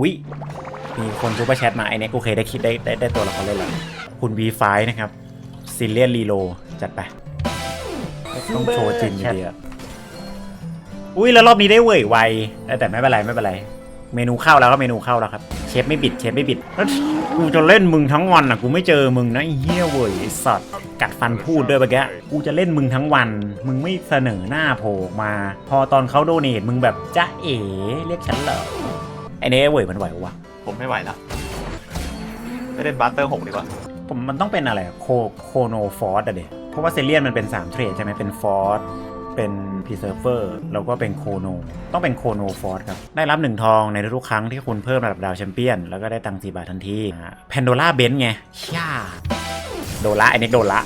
อุ๊ย มีคนซูเปอร์แชทมาไอเน็กโอเคได้คิดได้ได้ได้ตัวละครเล่นแล้วคุณ V5 นะครับซิเลียนรีโลจัดไป ต้องโชว์จริงอยู่ดีอะอุ้ยแล้วรอบนี้ได้เว่ยไวเออแต่ไม่เป็นไรไม่เป็นไร เมนูเข้าแล้วก็เมนูเข้าแล้วครับ เชฟไม่บิดเชฟไม่บิดแล้วกูจะเล่นมึงทั้งวันอะกูไม่เจอมึงนะไอ้เฮียเว่ยไอ้สัตว์กัดฟันพูดด้วยเมื่อกี้กูจะเล่นมึงทั้งวัน มึงไม่เสนอหน้าโผล่ออกมา พอตอนเขาโดเนทมึงแบบจ้าเอ๋เรียกฉันเหรอ ไอ้เน่เว่ยมันไหววะผมไม่ไหวแล้วไม่เล่นบัสเตอร์หกดีกว่า ผมมันต้องเป็นอะไรโคโคโนฟอร์สอะเดเพราะว่าเซเลียนมันเป็น3เทรดใช่ไหมเป็นฟอร์สเป็นพีเซอร์เฟอร์แล้วก็เป็นโคโน ต้องเป็นโคโนฟอร์สครับ ได้รับ1ทองในทุกๆครั้งที่คุณเพิ่มระดับดาวแชมเปี้ยน แล้วก็ได้ตังค์4บาททันทีแพนโดล่าเบนไงช่าโดละไอ้เน็กโดละ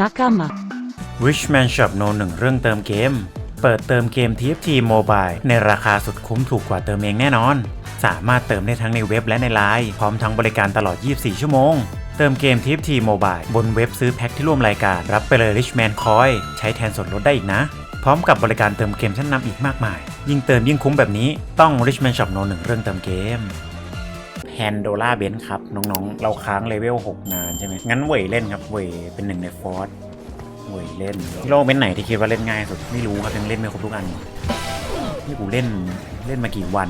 Nakama. Richman Shop No 1เรื่องเติมเกม เปิดเติมเกม TFT Mobile ในราคาสุดคุ้มถูกกว่าเติมเองแน่นอน สามารถเติมได้ทั้งในเว็บและในไลน์พร้อมทั้งบริการตลอด 24 ชั่วโมง เติมเกม TFT Mobile บนเว็บซื้อแพ็คที่ร่วมรายการ รับไปเลย Richman Coin ใช้แทนส่วนลดได้อีกนะ พร้อมกับบริการเติมเกมชั้นนำอีกมากมาย ยิ่งเติมยิ่งคุ้มแบบนี้ต้อง Richman Shop No 1เรื่องเติมเกมแฮนโดล่าเบนครับ น้องๆ เราค้างเลเวล 6 นานใช่ไหมงั้นเวยเล่นครับ เวยเป็นหนึ่งในฟอร์ส เว่ยเล่นที่โลกเป็นไหนที่คิดว่าเล่นง่ายสุดไม่รู้ครับยังเล่นไม่ครบทุกอันนี่กูเล่นเล่นมากี่วัน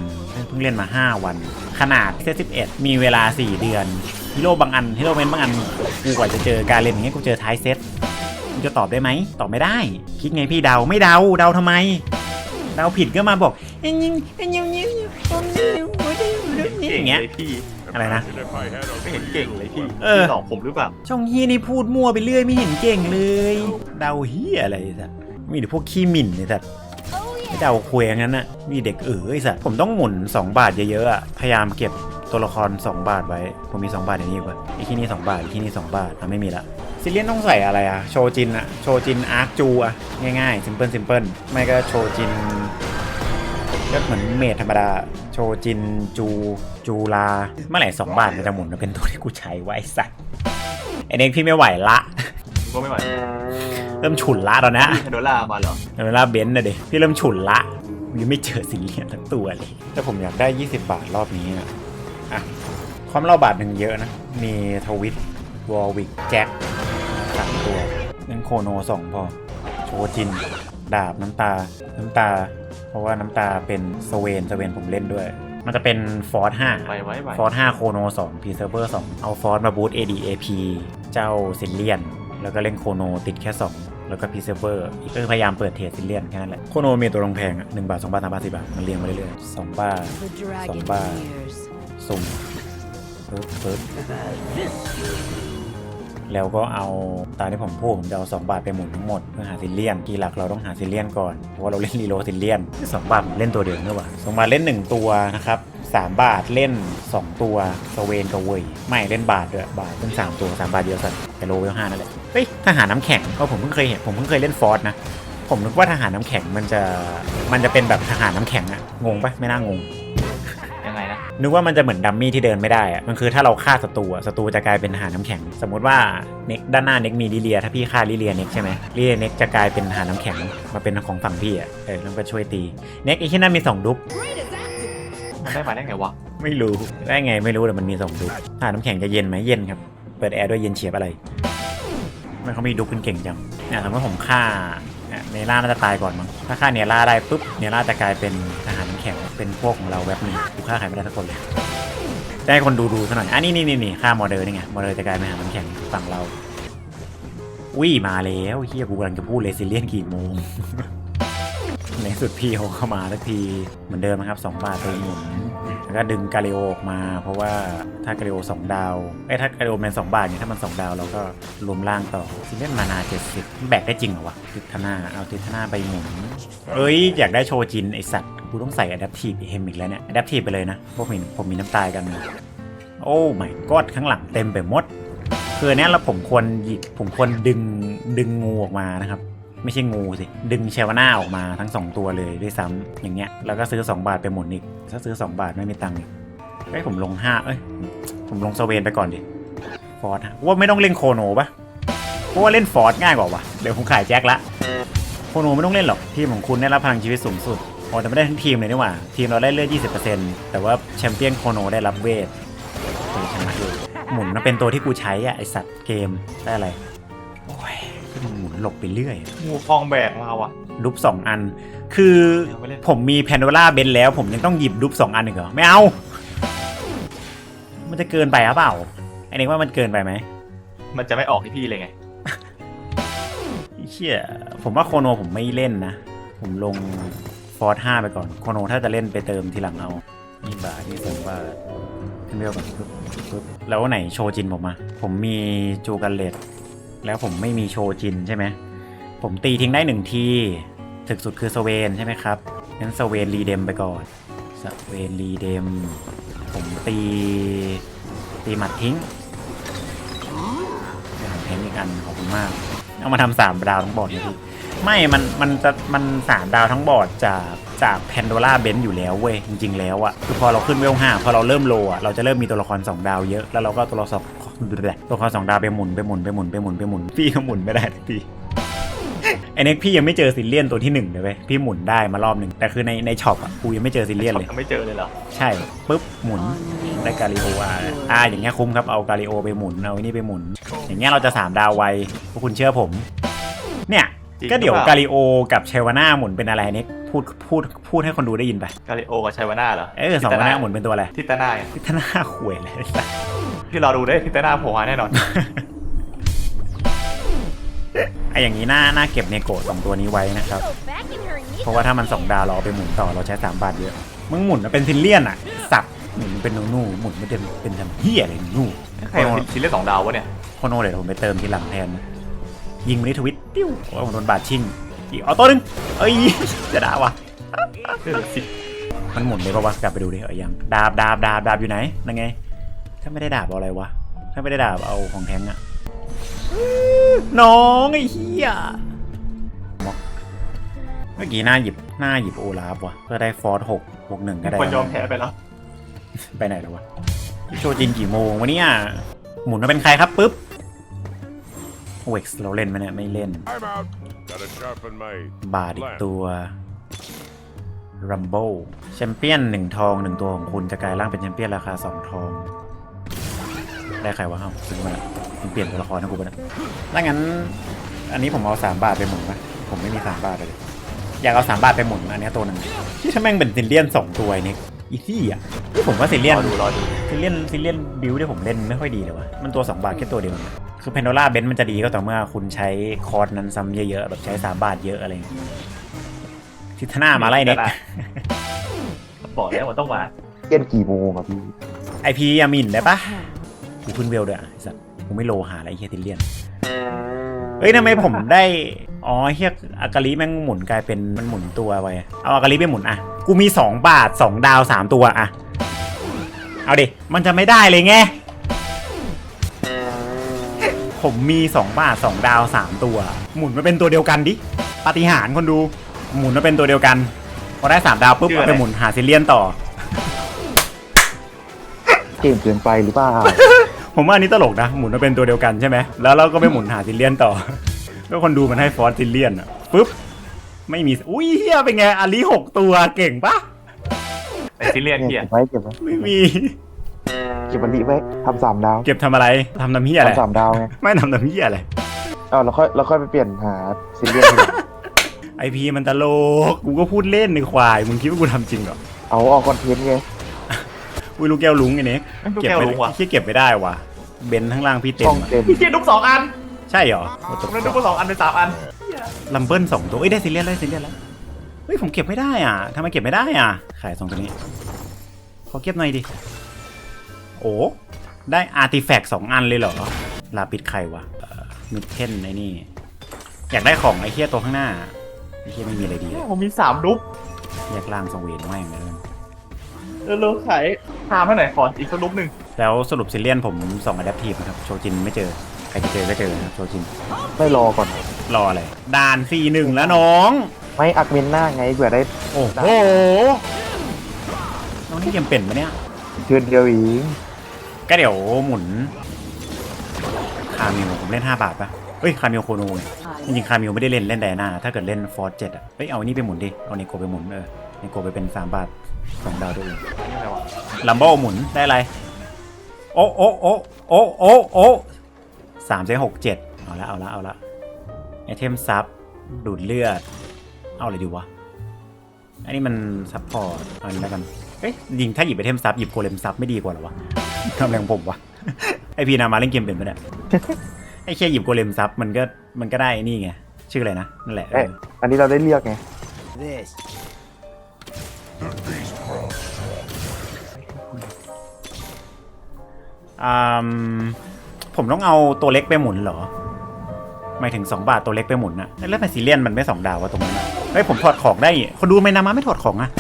เพิ่งเล่นมา 5 วัน ขนาดเซต11มีเวลา 4 เดือนฮีโร่บางอันฮีโร่เมนบางอันกูกว่าจะเจอการเล่นอย่างเงี้ยกูเจอท้ายเซตมึงจะตอบได้ไหมตอบไม่ได้ คิดไงพี่เดาไม่เดาเดาทำไมเดาผิดก็มาบอกเอ็งยิงเอ็งยิงเอ็งยิงอย่างเงี้ยเลยพี่ อะไรนะ ไม่เห็นเก่งเลยพี่เออ พี่หลอกผมหรือเปล่า ช่องเฮียนี่พูดมั่วไปเรื่อยไม่เห็นเก่งเลย เดาเฮียอะไรสัตว์มีแต่พวกขี้หมิ่นไอ้สัตว์ไม่เดาคุยอย่างนั้นน่ะ มีเด็กเออไอ้สัตว์ผมต้องหมุน 2 บาทเยอะๆอะพยายามเก็บตัวละคร 2 บาทไว้ ผมมี 2 บาทอย่างนี้กว่าไอ้ที่นี่ 2 บาทไอ้ที่นี่ 2 บาทอะไม่มีละซิเลียนต้องใส่อะไรอะโชจินอะโชจินอาร์คจูอะง่ายๆ ซิมเพิลซิมเพิลไม่ก็โชจิน ก็เหมือนเมทธรรมดา โชจินจูจูลา เมื่อไหร่สองบาทมันจะหมุนมาเป็นตัวที่กูใช้ไวะไอ้สัตว์ไอเด็กพี่ไม่ไหวละผมก็ไม่ไหวเริ่มฉุนละตอนเนี้ยพี่คาโดล่ามาเหรอเวลาเบนซ์นะเด็พี่เริ่มฉุนละยังไม่เจอสิเลียนทั้งตัวเลยถ้าผมอยากได้ 20 บาทรอบนี้อะอะความเล่าบาทหนึ่งเยอะนะ มีทวิตวอลวิกแจ็คสามตัวนั่นโคโนสองพอ โชจิน ดาบน้ำตา น้ำตา เพราะว่าน้ำตาเป็นสเวนสเวนผมเล่นด้วย มันจะเป็นฟอร์ดห้าไปไว้ไว้ฟอร์ด5โคโน2 p ีเซอร์เ r อร์2เอาฟอร์ดมาบูต ADAP เจ้าซิลเลียน แล้วก็เล่นโคโนติดแค่ 2 แล้วก็ p ีเซอร์เ r อร์อีกก็พยายามเปิดเทรดซิลเลียนแค่นั้นแหละโคโนมีตัวลงแพงอะ1บาท2บาท3บาท4บาท มันเรียงมาเรื่อยๆ2บาท The dragon Somba. hears. สุ่มปึ๊บปึ๊บ แล้วก็เอาตามที่ผมพูดผมจะเอา2บาทไปหมุนทั้งหมดเพื่อหาซิลเลียนทีหลักเราต้องหาซิลเลียนก่อนเพราะว่าเราเล่นรีโลซิลเลียน2บาทผมเล่นตัวเดียวนี่หว่าสองบาทเล่น 1 ตัวนะครับ3บาทเล่น 2 ตัวสเวนกับเวยไม่เล่นบาทด้วยบาทเล่น3ตัว3บาทเดียวสันแต่โลเวลห้านั่นแหละเฮ้ยทหารน้ำแข็งก็ผมเพิ่งเคยเห็นผมเพิ่งเคยเล่นฟอร์สนะผมนึกว่าทหารน้ำแข็งมันจะมันจะเป็นแบบทหารน้ำแข็งอะงงปะไม่น่างง นะนึกว่ามันจะเหมือนดัมมี่ที่เดินไม่ได้อะมันคือถ้าเราฆ่าศัตรูอะศัตรูจะกลายเป็นทหารน้ำแข็ง สมมติว่าเน็กด้านหน้าเน็กมีลิเลีย ถ้าพี่ฆ่าลิเลียเน็กใช่ไหมลิเลียเน็กจะกลายเป็นทหารน้ำแข็งมาเป็นของฝั่งพี่อะเออแล้วก็ช่วยตีเน็กไอ้ที่นั่นมีสองดุ๊บมันได้มาได้ไงวะไม่รู้ได้ไงไม่รู้แต่มันมีสองดุ๊บทหารน้ำแข็งจะเย็นไหมเย็นครับเปิดแอร์ด้วยเย็นเฉียบอะไรมันเขามีดุ๊บเป็นเก่งจังเนี่ยสมมติผมฆ่า เนล่าน่าจะตายก่อนมั้งถ้าฆ่าเนล่าได้ปุ๊บเนล่าจะกลายเป็นทหารน้ำแข็งเป็นพวกของเราแบบนี้กูฆ่าใครไม่ได้สักคนเลยจะให้คนดูดูซะหน่อยอะนี่นี่นี่นี่ฆ่ามอเดอร์นี่ไงมอเดอร์จะกลายเป็นทหารน้ำแข็งฝั่งเราวิ่งมาแล้วเฮียกูกำลังจะพูดเลซิเลียนกี่โมง ในสุดพี่เขาเข้ามาสักทีเหมือนเดิมนะครับ2บาทตัวหมุนแล้วก็ดึงกาลิโอออกมา เพราะว่าถ้ากาลิโอ2ดาวไอ้ถ้ากาลิโอแมน2บาทเนี่ยถ้ามัน 2 ดาวเราก็รวมล่างต่อซิเล่นมานา70 แบกได้จริงเหรอวะติทนาเอาติทนาใบหมุน เอ้ย อยากได้โชจินไอสัตว์กูต้องใส่อะดัพทีฟเฮมอีกแล้วเนี่ยอะดัพทีฟไปเลยนะพวกผมผมมีน้ำตายกัน โอ้ไม่กอดข้างหลังเต็มไปหมดคือเนี้ยแล้วผมควรหยิบผมควรดึงดึงงูออกมานะครับ ไม่ใช่งูสิ ดึงเชวานาออกมาทั้ง 2 ตัวเลยด้วยซ้ำอย่างเงี้ยแล้วก็ซื้อ 2 บาทไปหมุนอีก ถ้าซื้อ 2 บาทไม่มีตังค์อีกเอ้ยผมลง 5 เอ้ย ผมลงสเวนไปก่อนดิฟอร์ดฮะว่าไม่ต้องเล่นโคโนปะเพราะว่าเล่นฟอร์ดง่ายกว่าวะเดี๋ยวผมขายแจ็คละโคโนไม่ต้องเล่นหรอกทีมของคุณได้รับพลังชีวิตสูงสุดอ๋อแต่ไม่ได้ทั้งทีมเลยนี่หว่า ทีมเราได้เลือด 20%แต่ว่าแชมเปี้ยนโคโนได้รับเวทเออชนะอยู่หมุนมันเป็นตัวที่กูใช้อะไอสัตว์เกมได้อะไร หมุนหลบไปเรื่อย งูคลองแบกมาว่ะรูปสองอัน คือยังไม่เล่นผมมีแพนโดล่าเบนแล้ว ผมยังต้องหยิบรูปสองอันอีกเหรอ ไม่เอา มันจะเกินไปหรือเปล่าไอ้เน็กว่ามันเกินไปไหมมันจะไม่ออกที่พี่เลยไงไอ้เชี่ยผมว่าโคโนผมไม่เล่นนะ ผมลงฟอร์ห้าไปก่อน โคโนถ้าจะเล่นไปเติมทีหลังเอานี่บาทนี่สองบาทขึ้นเบลก่อนปึ๊บปึ๊บแล้วไหนโชจินผมอะผมมีจูกันเลต แล้วผมไม่มีโชจินใช่ไหม ผมตีทิ้งได้หนึ่งทีถึกสุดคือสเวนใช่ไหมครับงั้นสเวนรีเดมไปก่อนสเวนรีเดม ผมตี ตีหมัดทิ้งเดี๋ยวผมเพนอีกอันขอบคุณมาก เอามาทำสามดาวทั้งบอร์ดเลยพี่ไม่ มัน มันจะ มันสามดาวทั้งบอร์ดจาก จากแพนโดล่าเบนอยู่แล้วเว้ย จริง ๆ แล้วอะคือพอเราขึ้นเวลห้าพอเราเริ่มโลอะเราจะเริ่มมีตัวละครสองดาวเยอะ แล้วเราก็ตัวละคร ตัวละครสองดาวไปหมุนไปหมุนไปหมุนไปหมุนไปหมุนพี่ก็หมุนไม่ได้ทุกทีไอเน็กพี่ยังไม่เจอซิลเลียนตัวที่หนึ่งเลยเว้ยพี่หมุนได้มารอบหนึ่งแต่คือในในช็อปอะกูยังไม่เจอซิลเลียนเลยยังไม่เจอเลยเหรอใช่ปุ๊บหมุนได้กาลิโออะอ่าอย่างเงี้ยคุ้มครับเอากาลิโอไปหมุนเอาไอ้นี่ไปหมุน อย่างเงี้ยเราจะสามดาวไวพวกคุณเชื่อผม เนี่ยจริงก็เดี๋ยวหรือเปล่ากาลิโอกับเชวาน่าหมุนเป็นอะไรเนี่ยพูดพูดพูดให้คนดูได้ยินไปกาลิโอกับชัยวาน่าเหรอเออสองวาน่าหมุนเป็นตัวอะไรทิตาน่าไงทิศหน้าขวยเลย ที่เราดูได้ทิตาน่าโผล่มาแน่นอนไออย่างนี้น่าน่าเก็บเนโกะสองตัวนี้ไว้นะครับ Back in her knee. เพราะว่าถ้ามันสองดาวเราเอาไปหมุนต่อเราใช้สามบาทเยอะมึงหมุนมาเป็นซิลเลียนอะ สับหมุนเป็นนูนูหมุนไม่เป็นเป็นทำเฮียอะไรนูใครมันชิ้นเล่นสองดาววะเนี่ยโคโนเดี๋ยวผมไปเติมทีหลังแทนนะยิงมาที่ทวิตปิ้วโอ้ยผมโดนบาดชิ่งอีกเอาตัวหนึงเอ้ยจะด่าวะเออสิมันหมุนเลยปะวะกลับไปดูดิเออยังดาบดาบดาบดาบอยู่ไหนนั่นไงถ้าไม่ได้ดาบเอาอะไรวะ ถ้าไม่ได้ดาบเอาของแทงอะน้องไอ้เหี้ยม็อกเมื่อกี้หน้าหยิบหน้าหยิบโอลาฟว่ะเพื่อได้ฟอร์ดหกบวกหนึ่งก็ได้คนยอมแพ้ไปแล้ว ไปไหนแล้ววะโชจินกี่โมงวันนี้อะหมุนมาเป็นใครครับปุ๊บเว็กซ์เราเล่นไหมเนี่ยไม่เล่น I'm out. Gotta sharpen my บาทอีกตัวรัมโบแชมเปี้ยนหนึ่งทองหนึ่งตัวของคุณจะกลายร่างเป็นแชมเปี้ยนราคาสองทอง ได้ใครวะเอ้าซื้อมาแล้วมันเปลี่ยนตัวละครนะกูปะเนี่ยถ้างั้น อันนี้ผมเอาสามบาทไปหมุนปะผมไม่มีสามบาทเลยอยากเอาสามบาทไปหมุนอันเนี้ยตัวหนึ่งที่ถ้าแม่งเป็นซิลเลียนสองตัวไอ้นี่อีซี่อะที่ผมว่าซิลเลียนรอดูรอดูซิลเลียนซิลเลียนบิวที่ผมเล่นไม่ค่อยดีเลยวะมันตัว2บาทแค่ตัวเดียวนะคือเพนโดล่าเบนมันจะดีก็ต่อเมื่อคุณใช้คอร์สนั้นซ้ำเยอะๆแบบใช้3บาทเยอะอะไรอย่างเงี้ยทิทนามาไล่เน็กบอกแล้วมันต้องมาเล่นกี่โมงอะพี่ไอพียามินได้ปะ กูขึ้นเวลด้วยอะไอ้สัสกูไม่โลหาอะไรไอ้เฮียซิลเลียนเฮ้ยทำไมผมได้ อ๋อเฮียอากาลิแม่งหมุนกลายเป็นมันหมุนตัวไปเอาอากาลิไปหมุนอะ กูมี 2 บาท 2 ดาว 3 ตัวอะ เอาดิ มันจะไม่ได้เลยไง ผมมี 2 บาท 2 ดาว 3 ตัว หมุนมาเป็นตัวเดียวกันดิ ปาฏิหาริย์คนดู หมุนมาเป็นตัวเดียวกัน พอได้ 3 ดาวปุ๊บเอาไปหมุนหาซิลเลียนต่อ เก่งเกินไปหรือเปล่า ผมว่าอันนี้ตลกนะ หมุนมาเป็นตัวเดียวกันใช่ไหมแล้วเราก็ไปหมุนหาซิลเลียนต่อแล้วคนดูมันให้ฟอสซิลเลียนอะปุ๊บไม่มีอุ้ยเฮียเป็นไงอาลีหกตัวเก่งปะไอซิเลียนเนี่ยเฮียเก็บไว้เก็บไว้ไม่มี เก็บมันดีไว้ทำสามดาวเก็บทำอะไรทำน้ำเฮียอะไรทำสามดาวไงไม่ทำน้ำเฮียอะไร เอ้าเราค่อยเราค่อยไปเปลี่ยนหาซิลเลียนทีหลังไอพีมันตลก กูก็พูดเล่นในควาย มึงคิดว่ากูทำจริงเหรอ เอาออกคอนเทนต์ไง อุ้ยลูกแก้วลุงไอ้เน็กไม่รู้เก็บแก้วไปลุงว่ะที่เก็บไม่ได้ว่ะ เบนข้างล่างพี่เต็ช่มองอะเต็มพี่เกียดุกสองอันใช่เหรอผมได้ดุกสองอันเป็นสามอันลัมเบิลสองตัวเอ้ยได้ซิลเลียนได้ซิลเลียนแล้วเฮ้ยผมเก็บไม่ได้อะทำไมเก็บไม่ได้อะขายสองตัวนี้ขอเก็บหน่อยดิโอ้ได้อาร์ติแฟกต์สองอันเลยเหรอลาปิดไข่วะมิดเทนไอ้นี่ อยากได้ของไอ้เฮียตัวข้างหน้าไอ้เฮียไม่มีอะไรดีเลยผมมีสามดุกแยกล่างสงเวนแม่งเลย เร็วๆขายทามให้หน่อยขออีกสักดุกหนึ่งแล้วสรุปซิเลียนผมส่งอะแดปทีฟนะครับโชจินไม่เจอใครจะเจอก็เจอนะครับโชจินไม่รอก่อน รออะไรด่านสี่หนึ่งแล้วน้อง ไม่อักเมนหน้าไงเผื่อได้โอ้โหน้องนี่ยังเป็นปะเนี่ยเทือนเดียวเองก็เดี๋ยวหมุนคามิวผมเล่น 5 บาทปะเฮ้ยคามิวโคโนเนี่ยจริงๆคามิวไม่ได้เล่นเล่นไดอาน่าถ้าเกิดเล่นฟอร์เจ็ดอะเฮ้ยเอาอันนี้ไปหมุนดิเอาเนโกไปหมุนเออในโกไปเป็นสามบาท สองดาวตัวเองนี่อะไรวะลัมโบหมุนได้อะไร โอ้โอ้โอ้โอ้โอ้โอ้สามเจ็ดหกเจ็ดเอาละเอาละเอาละไอเทมซับดูดเลือด เอาอะไรดีวะ อันนี้มันซับพอร์ตเอาอันนี้แล้วกันเอ๊ะยิงถ้าหยิบไอเทมซับหยิบโกเลมซับไม่ดีกว่าเหรอวะทำอะไรของผมวะไอพีนามาเล่นเกมเป็นปะเนี่ยไอแค่หยิบโกเลมซับมันก็มันก็ได้นี่ไงชื่ออะไรนะนั่นแหละเอเอ๊ะออันนี้เราได้เลือกไง ผมต้องเอาตัวเล็กไปหมุนเหรอหมายถึง 2 บาทตัวเล็กไปหมุนนะแล้วแมซิเลียนมันไม่สองดาววะตรงนั้นอะเฮ้ยผมถอดของได้นี่คนดูไม่นามาไม่ถอดของอะ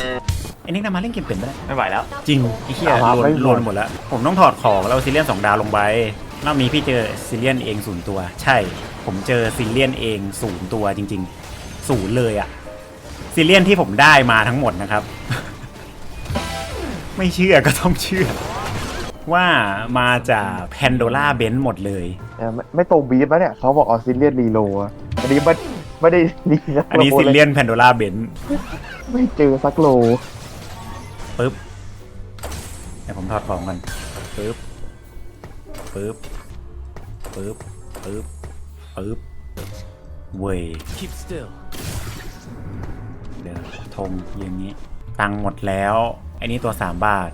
ไอ้นี่นามาเล่นเกมเป็นไปได้ไม่ไหวแล้ว จริงไอ้เหี้ยโลนโลนหมดแล้ว ผมต้องถอดของแล้วเอาซิเลียนสองดาวลงไปรอบนี้พี่เจอซิเลียนเองศูนย์ตัว ใช่ ผมเจอซิเลียนเองศูนย์ตัวจริงๆศูนย์เลยอะซิเลียนที่ผมได้มาทั้งหมดนะครับ ไม่เชื่อก็ต้องเชื่อ ว่ามาจากแพนโดล่าเบนหมดเลยเออไม่ไม่ตรงบีฟนะเนี่ยเขาบอกออสเตรเลียนรีโลอะอันนี้ไม่ไม่ได้รีอันนี้ซิเลียนแพนโดล่าเบนไม่เจอสักโลปึ๊บเดี๋ยวผมถอดของกันปึ๊บปึ๊บปึ๊บปึ๊บปึ๊บเว้ย Keep still. เดี๋ยวธงอย่างนี้ ตังค์หมดแล้วไอ้นี่ตัว 3 บาท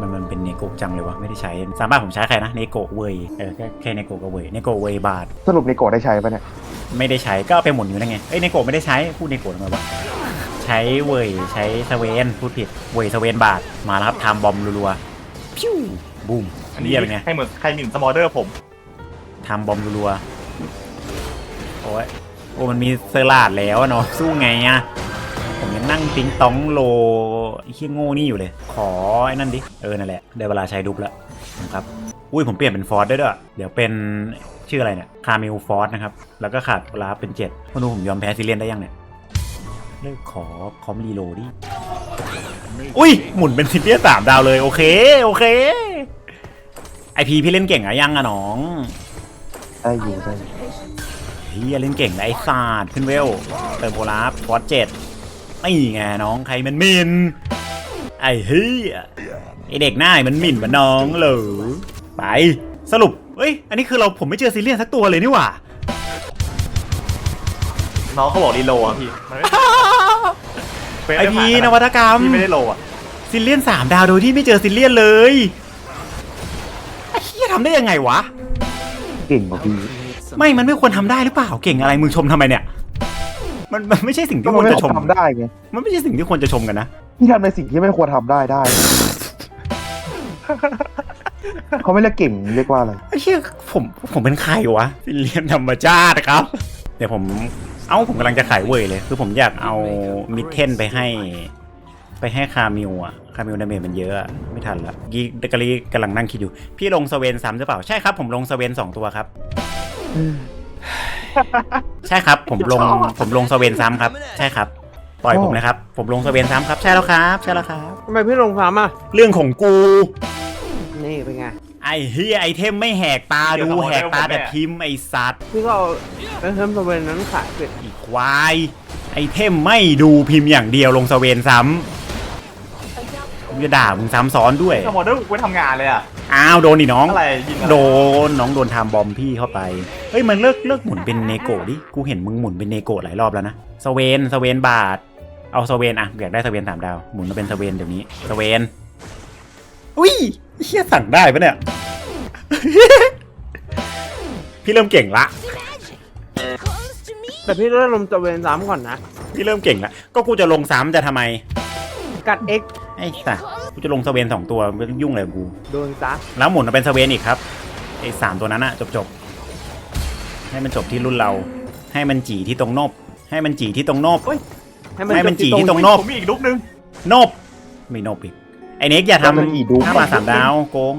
มันมันเป็นเนโกะจังเลยวะไม่ได้ใช้สามบาทผมใช้ใครนะเนโกะเวยเออแค่แค่เนโกะกับเวยเนโกะเวยบาทสรุปในโกดได้ใช้ปะเนี่ยไม่ได้ใช้ก็เอาไปหมุนอยู่นั่นไงเอ้ยเนโกะไม่ได้ใช้พูดเนโกะทำไมวะใช้เวยใช้สเวนพูดผิดเวยสเวนบาทมาแล้วครับทำบอมรัวๆพิ้วบูมอันนี้เรียกเป็นไงให้เหมือนใครหมิ่นสมอเดอร์ผมทำบอมรัวๆโอ้ยโอ้มันมีเซอร์ลาดแล้วอะเนาะสู้ไงอะ ผมยังนั่งติ้งต้องโลไอ้เฮี้ยโง่นี่อยู่เลย ขอไอ้นั่นดิ เออ นั่นแหละ ได้เวลาใช้ดุบแล้วนะครับ อุ้ยผมเปลี่ยนเป็นฟอร์ดได้ด้วย เดี๋ยวเป็นชื่ออะไรเนี่ยคามิลฟอร์ดนะครับ แล้วก็ขาดเวลาเป็นเจ็ดคุณดูผมยอมแพ้ซิเลียนได้ยังเนี่ย เลิกขอคอมรีโหลดดิ อุ้ย หมุนเป็นซิเลียนสามดาวเลย โอเค โอเค ไอพีพี่เล่นเก่งอะยังอะน้อง ได้อยู่ได้อยู่เฮียเล่นเก่งนะไอ้ศาสตร์ขึ้นเวลเติมโบลาฟฟอสเจ็ด ไม่ไงน้องใครมันหมิน ไอ้เฮียไอเด็กหน้ามันหมิ่นมันน้องเหรอไปสรุปเอ้ย อันนี้คือเราผมไม่เจอซีเรียสสักตัวเลยนี่หว่า น้องเขาบอกรีโหลอะพี่มันไม่เฟซไอม่พีผ่านนวัตกรรม พี่ไม่ได้โหลอะซิเลียนสามดาวโดยที่ไม่เจอซิเลียนเลยไอ้เฮียทำได้ยังไงวะ เก่งกว่าพี่ ไม่ มันไม่ควรทำได้หรือเปล่า เก่งอะไร มึงชมทำไมเนี่ย มันมันไม่ใช่สิ่งก็ที่ควรไม่จะชมทำได้ไงมันไม่ใช่สิ่งที่ควรจะชมกันนะพี่ทำในสิ่งที่ไม่ควรทำได้ได้เขาไม่เรียกเก่งเรียกว่าอะไรไอ้เชี่ยผมผมเป็นใครวะซิเลียนธรรมชาติครับ เดี๋ยวผมเอ้าผมกำลังจะขายเวยเลย คือผมอยากเอามิดเทนไปให้ ไปให้คามิวอะคามิวดาเมจมันเยอะอะไม่ทันละกีกะลีกำลังนั่งคิดอยู่ พี่ลงสเวนซ้ำหรือเปล่า ใช่ครับผมลงสเวนสองตัวครับ ใช่ครับ ผมลงผมลงสเวนซ้ำครับ ใช่ครับ ปล่อยผมนะครับ ผมลงสเวนซ้ำครับ ใช่แล้วครับ ใช่แล้วครับ ทำไมพี่ลงซ้ำอะ เรื่องของกู นี่เป็นไง ไอ้เฮียไอเทมไม่แหกตาดูแหกตาแต่พิมพ์ไอสัตว์พี่ก็เอาไปเพิ่มสเวนนั้นขายเป็ดอีควาย ไอเทมไม่ดูพิมพ์อย่างเดียวลงสเวนซ้ำมึงจะด่ามึงซ้ำซ้อนด้วย สมอเดอร์กูไปทำงานเลยอะ อ้าวโดนดิน้อง อะไรยิงอะไรโดนน้องโดนทำบอมพี่เข้าไป เฮ้ยมันเลิกเลิกหมุนเป็นเนโกะดิ กูเห็นมึงหมุนเป็นเนโกะหลายรอบแล้วนะ สเวนสเวนบาท เอาสเวนอะอยากได้สเวนสามดาว หมุนมาเป็นสเวนเดี๋ยวนี้ สเวน อุ้ยเฮียสั่งได้ปะเนี่ย พี่เริ่มเก่งละ แต่พี่เริ่มลงสเวนซ้ำก่อนนะ พี่เริ่มเก่งละ ก็กูจะลงซ้ำจะทำไม กัด X ไอ้สัสกูจะลงสเวนสองตัวไม่ต้องยุ่งอะไรกับกู โดนซะแล้วหมุนมาเป็นสเวนอีกครับไอ้สามตัวนั้นอะจบจบๆให้มันจบที่รุ่นเรา ให้มันจีที่ตรงนบให้มันจีที่ตรงนบ ให้มันจีที่ตรงนบ ผมมีอีกลุกนึงนบไม่นบอีกไอ้เน็กอย่าทแล้วมันกี่ดุ๊กำถ้ามาสามดาวโกง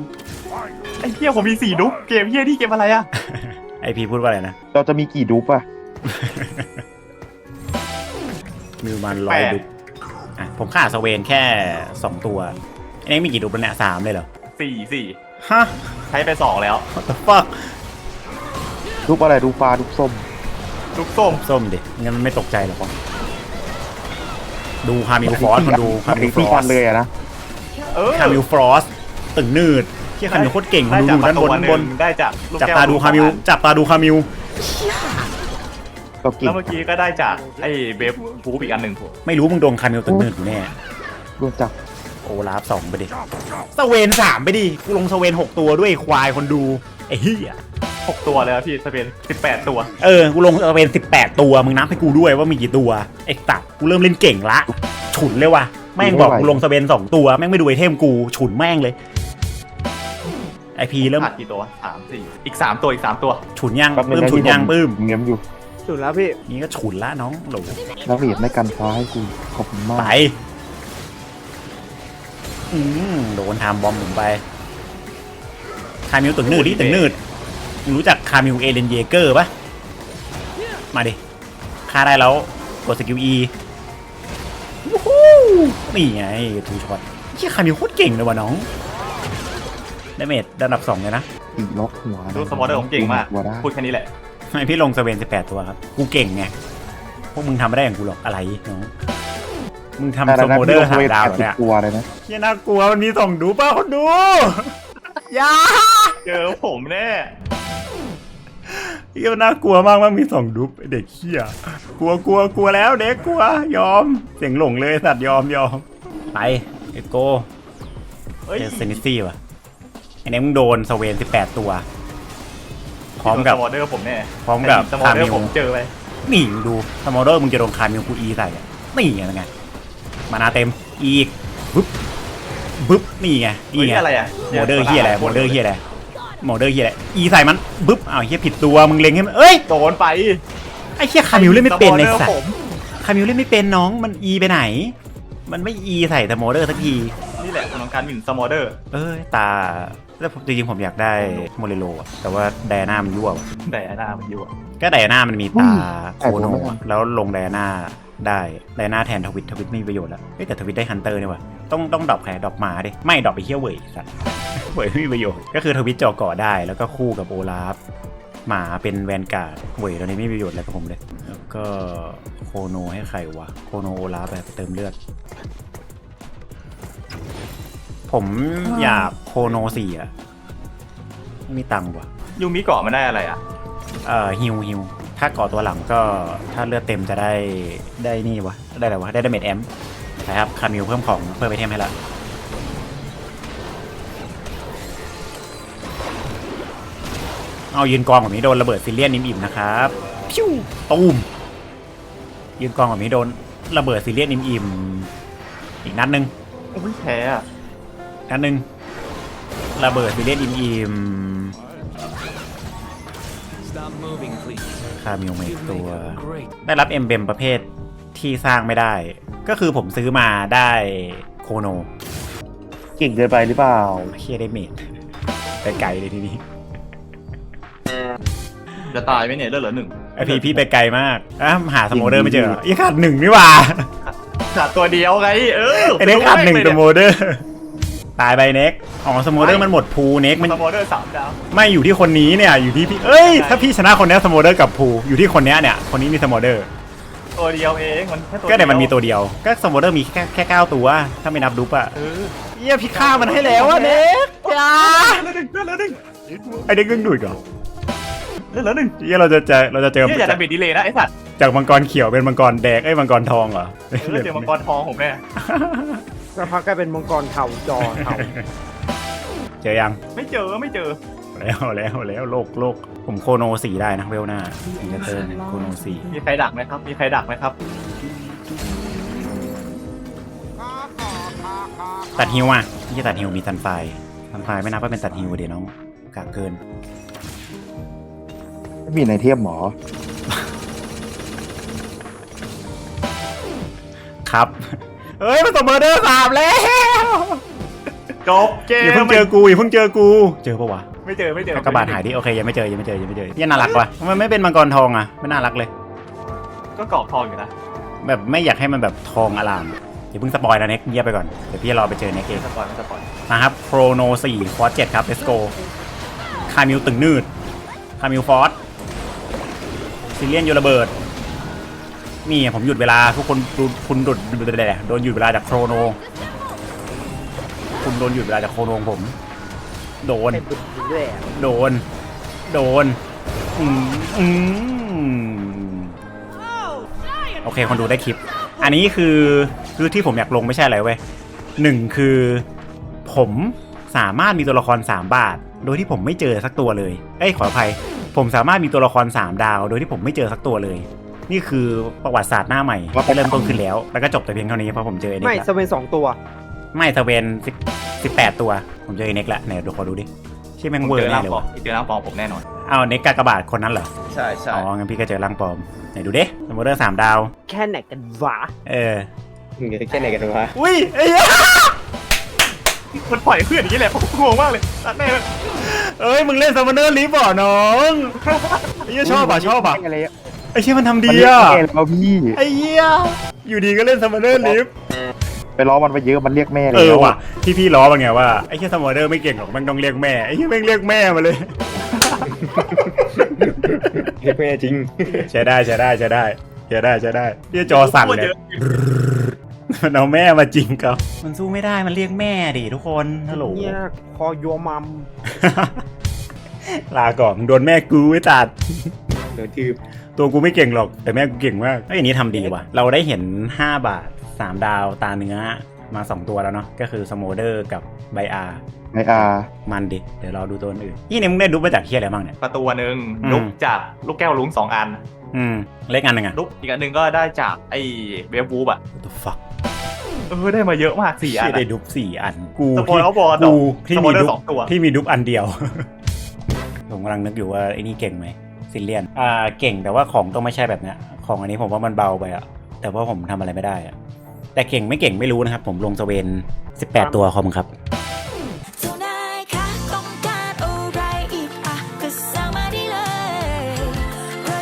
ไอ้เหี้ยผมมีสี่ลุกเกมเหี้ยที่เกมอะไรอะไอพีพูดว่าอะไรนะเราจะมีกี่ดุ๊ปอะมีประมาณร้อยดุก อะผมขาดสเวนแค่สองตัวไอ้เน็กมีกี่ดุกแล้วเนี่ยสามเลยเหรอสี่สี่ฮะ ใช้ไปสองแล้ว what the fuck ดุ๊ปอะไรดุ๊ปฟ้าดุ๊ปส้มลุกส้มส้มดิงั้นมันไม่ตกใจหรอกวะดูคามิลฟรอสคนดูคามิลฟรที่อกัสนเลยอะนะ เออคามิลฟรอสตึงนืดที่คามิลโคตรเก่งคนดูดูด้านบนด้านบน ได้จากลูกจับแก้วตาดูคามิลจับตาดูคามิล ก็กิ่แล้งวเมื่อกี้ก็ได้จากไอ้เบฟฟูอีกอันหนึ่งไม่รู้มึงโดนคามิลตึงนืดอยู่แน่รวมจับโอลาฟสองไปดิสเวนสามไปดิกูลงสเวนหกตัวด้วยควายคนดูไอ้เหี้ยหกตัวเลยอะพี่สเปนสิบแปดตัว เออ กูลงสเวนสิบแปดตัว มึงนับให้กูด้วยว่ามีกี่ตัวไอ้ตัดกูเริ่มเล่นเก่งละ ฉุนเลยว่ะ แม่งบอกกูลงสเวนสองตัว แม่งไม่ดูไอเทมกู ฉุนแม่งเลยไอพีเริ่มขาดกี่ตัวสามสี่อีกสามตัวอีกสามตัว ฉุนยังแป๊บนึปื้งมนะฉุนที่ยังปื้มเงี้ยมอยู่ สุดแล้วพี่นี่ก็ฉุนละน้องโหลแล้วเหรียญไม่กันฟ้าให้กูขอบคุณมากไปอืมโดนทำบอมผมไปคามิวตึงนืดดิตึงนืดมึงรู้จักคามิวเอเลนเยเกอร์ปะมาดิฆ่าได้แล้วกดสกิล E วู้ฮู้นี่ไงทูช็อตเชี่ยคามิวโคตรเก่งเลยว่ะน้องดาเมจระดับสองเลยนะอีล็อกหัวนะดูสมอเดอร์ผมเก่งมากหัวได้พูดแค่นี้แหละ ทำไมพี่ลงสเวนสิบแปดตัวครับ กูเก่งไง พวกมึงทำไม่ได้อย่างกูหรอกอะไรน้องมึงทำสโมเดอร์สามดาวเหรอเนี่ยกลัวเลยนะเชี่ยน่ากลัวมันมีส่องดูป่ะคนดูอยาเจอผมแน่เฮียมันน่ากลัวมากมันมีส่องดูไอ้เด็กเขี้ยกลัวกลัวกลัวแล้วเด็กกลัวยอม เสียงหลงเลยสัตว์ยอมยอมไปเอ็โกเอ้ยเจอเซนิซี่ว่ะไอ้เนี้ยมึงโดนสเวนสิบแปดตัว พร้อมกับสมอเดอร์ผมแน่พร้อมกับสมอเดอคามิร์วผมเจอไปนี่มึงดูสมอลเดอร์มึงจะโดนคามิวกูอีใส่อะนี่ไงเป็นไงมานาเต็มอีกบึ๊บบึ๊บนี่ไงนี่เฮ้ยไงอะไรอะโมเดอร์เฮียอะไรโมเดอร์เฮียอะไรโมเดอร์เฮียอะไรอีใส่มันบึ๊บอ้าวเฮียผิดตัวมึงเล็งให้มันเอ้ยโดนไปไอ้เฮียคามิวเล่นไม่เป็นในสมอดอร์สัตผว์มคามิวเล่นไม่เป็นน้องมันอีไปไหน มันไม่อีใส่แต่โมเดอร์สักทีนี่แหละของการหมิ่นสมอเดอร์เอ้ยตา แล้วผมจริงๆผมอยากได้โมเรโลอะแต่ว่าไดอาน่ามันยั่วว่ะแต่หน้ามันอยู่อะก็ไดอาน่ามันมีตาโคโนอะแล้วลงไดอาน่าได้ไดอาน่าแทนทวิตทวิตไม่มีประโยชน์แล้วเอ้ยแต่ทวิตได้ฮันเตอร์นี่ว่ะต้องต้องดรอปใครดรอปหมาดิไม่ดรอปไปเฮี้ยเว่ยสัตว์เว่ยไม่มีประโยชน์ก็คือทวิตจอก่อได้แล้วก็คู่กับโอลาฟหมาเป็นแวนการ์ดเว่ยตอนนี้ไม่มีประโยชน์อะไรกับผมเลยแล้วก็โคโนให้ใครวะโคโนโอลาฟไปเติมเลือด ผมอยากโคโนสี่อะไม่มีตังค์ว่ะ ยูมิเกาะมันได้อะไรอะเอ่อฮิวฮิวถ้าก่อตัวหลังก็ถ้าเลือดเต็มจะได้ได้นี่วะ ได้อะไรวะ ได้ดาเมจแอมนะครับคามิวเพิ่มของเพิ่มไอเทมให้ละเอายืนกองแบบนี้โดนระเบิดซิเลียนนิมอิ่มนะครับพิ้วตูมยืนกองแบบนี้โดนระเบิดซิเลียนนิมอิ่มอีกนัดหนึ่งโอ้ยแพ้อะ นัดหนึ่งระเบิดซิเลียนนิมอิ่ม Stop moving, please. คามิวเมก You ตัว make a great ได้รับเอ็มเบมประเภทที่สร้างไม่ได้ ก็คือผมซื้อมาได้โคโนเก่งเกินไปหรือเปล่าเคียได้เมดไปไกลเลยทีนี้จะตายไหมเนี่ยเลือดเหลือหนึ่งไอพีพี่ไปไกลมากอะหาสโมเดอร์ไม่เจอเหรออีกขาดหนึ่งนี่หว่าขาดตัวเดียวไงเออไอเน็กขาดหนึ่งสโมเดอร์ ตายไปเน็กอ๋อสโมเดอร์มันหมดพูเน็กมันสมอเดอร์สามดาว ไม่อยู่ที่คนนี้เนี่ยอยู่ที่พี่เอ้ย ถ้าพี่ชนะคนเนี้ยสโมเดอร์กับพูอยู่ที่คนเนี้ยเนี่ยคนนี้มีสโมเดอร์ตัวเดียวเองมันแค่ตัวก็แต่มันมีเดียวตัวเดียว ก็สโมเดอร์มีแค่แค่เก้าตัว ถ้าไม่นับดุปอะเออเยี่ยพี่ฆ่ามันให้แล้วอะเน็กอย่าเลือดหนึ่งเลือดเหลือหนึ่งไอเด็กดึงดูดเหรอเลือดเหลือหนึ่งเยี่ยเราจะเจอเราจะเจอเนี่ยอย่าดาเมจดีเลยนะไอ้สัตว์จากมังกรเขียวเป็นมังกรแดงไอ้ยมังกรทองเหรอเออเดี๋ยวมังกรทองผมแน่ สักพักกลายเป็นมังกรเข่าจอเข่าเจอยังไม่เจอไม่เจอ แล้วแล้วแล้วโลกโลกผมโคโนสีได้นะเวลหน้าอินเตอร์โคโนสีมีใครดักไหมครับ มีใครดักไหมครับ ตัดฮิวอะไม่ใช่ตัดฮิวมีตันไฟตันไฟไม่นับว่าเป็นตัดฮิวเดี๋ยวน้องกากเกิน ไม่มีในเทียบหมอ ครับ เอ้ยมันตบเบอร์เดอร์สามแล้วจบเกมอย่าเพิ่งเจอกูอย่าเพิ่งเจอกู เจอปะวะไม่เจอไม่เจอกระบาดหายดิโอเคยังไม่เจอยังไม่เจอยังไม่เจอเนี่ยน่ารักว่ะมันไม่เป็นมังกรทองอะไม่น่ารักเลย ก็กรอบทองอยู่นะแบบไม่อยากให้มันแบบทองอลามอย่าเพิ่งสปอยนะเน็กเงียบไปก่อนเดี๋ยวพี่รอไปเจอเน็กเองสปอยไม่สปอยนะครับโครโน4ฟอร์7ครับ let's go คามิวตึงนืดคามิวฟอร์ซิเลียนโยระเบิด นี่ผมหยุดเวลาทุกคนดูคุณโดนโดนหยุดเวลาจากโครโน คุณโดนหยุดเวลาจากโครโนของผม โดน เป็นบุญด้วยอะโดน โดน อืมอืมโอเค คนดูได้คลิป อันนี้คือคือที่ผมอยากลงไม่ใช่อะไรเว้ยหนึ่งคือผมสามารถมีตัวละคร 3 บาท โดยที่ผมไม่เจอสักตัวเลย เอ้ยขออภัย ผมสามารถมีตัวละคร 3 ดาว โดยที่ผมไม่เจอสักตัวเลย นี่คือประวัติศาสตร์หน้าใหม่ที่เริ่มต้นขึ้นแล้ว แล้วก็จบแต่เพียงเท่านี้เพราะผมเจอเอเน็ไม่กสละเวนสองตัว ไม่สเวนสิบสิบแปดตัว ผมเจอเอเน็กละไหนดูขอดูดิใช่แม่งผมเวอเจร์อแน่ร่างเลยปลอมวะเจอร่างปลอมผมแน่นอน เอาเน็กกากบาทคนนั้นเหรอ ใช่ใช่อ๋อ งั้นพี่ก็เจอร่างปลอม ไหนดูดิสมมติเรื่องสามดาว แค่ไหนกันวะเออแค่ไหนกันวะอุ้ยไอ้ยมันปล่อยเพื่อนอย่างนี้แหละผมงงมากเลยตัดแน่เลยเอ้ย มึงเล่นซัมมอนเนอร์ลิฟต์เหรอน้องไอ้เหี้ยชอบอะชอบอะ อะไรอะ ไอ้เชี่ยมันทำมันดีเรียกอะแม่แล้วพี่ ไอ้เหี้ยอยู่ดีก็เล่นซัมมอนเนอร์ลิฟต์ไปล้อมันไปเยอะมันเรียกแม่แล้เออวว่ะ ที่พี่ล้อมันไงว่า ไอ้เชี่ยซัมมอนเนอร์ไม่เก่งหรอกมันต้องเรียกแม่ ไอ้เชี่ยแม่งเรียกแม่มาเลย เรียกแม่จริง ใช้ได้ใช้ได้ใช้ได้ใช้ได้ใช้ได้เหี้ยจอสั่นเลยมันเอาแม่มาจริงครับ มันสู้ไม่ได้มันเรียกแม่ดิทุกคนฮัลโหล เนี่ยคอโยมัมลาก่อนมึงโดนแม่กูไว้ตัดโดนทืบ ตัวกูไม่เก่งหรอก แต่แม่กูเก่งมากไอ้ยอันนี้ทำดีว่ะ เราได้เห็น 5 บาท 3 ดาวตาเนื้อมา 2 ตัวแล้วเนาะก็คือสโมเดอร์กับไบอาร์ไออาร์มันดิ เดี๋ยวเราดูตัวอื่นนี่เนี่ยมึงได้ดูมาจากเฮียอะไรบ้างเนี่ย ประตูหนึ่งอืม ลุกจากลูกแก้วลุงสองอัน อืมเล็กอันหนึ่งอะ ลุกอีกอันหนึ่งก็ได้จากไอ้เวฟวูบอะ What the fuck เออได้มาเยอะมากสี่อันเชี่ยได้อะ ดุบสี่อัน กูสปอยล์เอาบอลกูที่สปมีอยเลอดุร์บสองตัว ที่มีดุบอันเดียว ผมกำลังนึกอยู่ว่าไอ้นี่เก่งไหม ซิลเลียนอ่าเก่งแต่ว่าของต้องไม่ใช่แบบเนี้ยของอันนี้ผมว่ามันเบาไปอะแต่ว่าผมทำอะไรไม่ได้อะแต่เก่งไม่เก่งไม่รู้นะครับ ผมลงสเวน 18 ตัวคอมครับ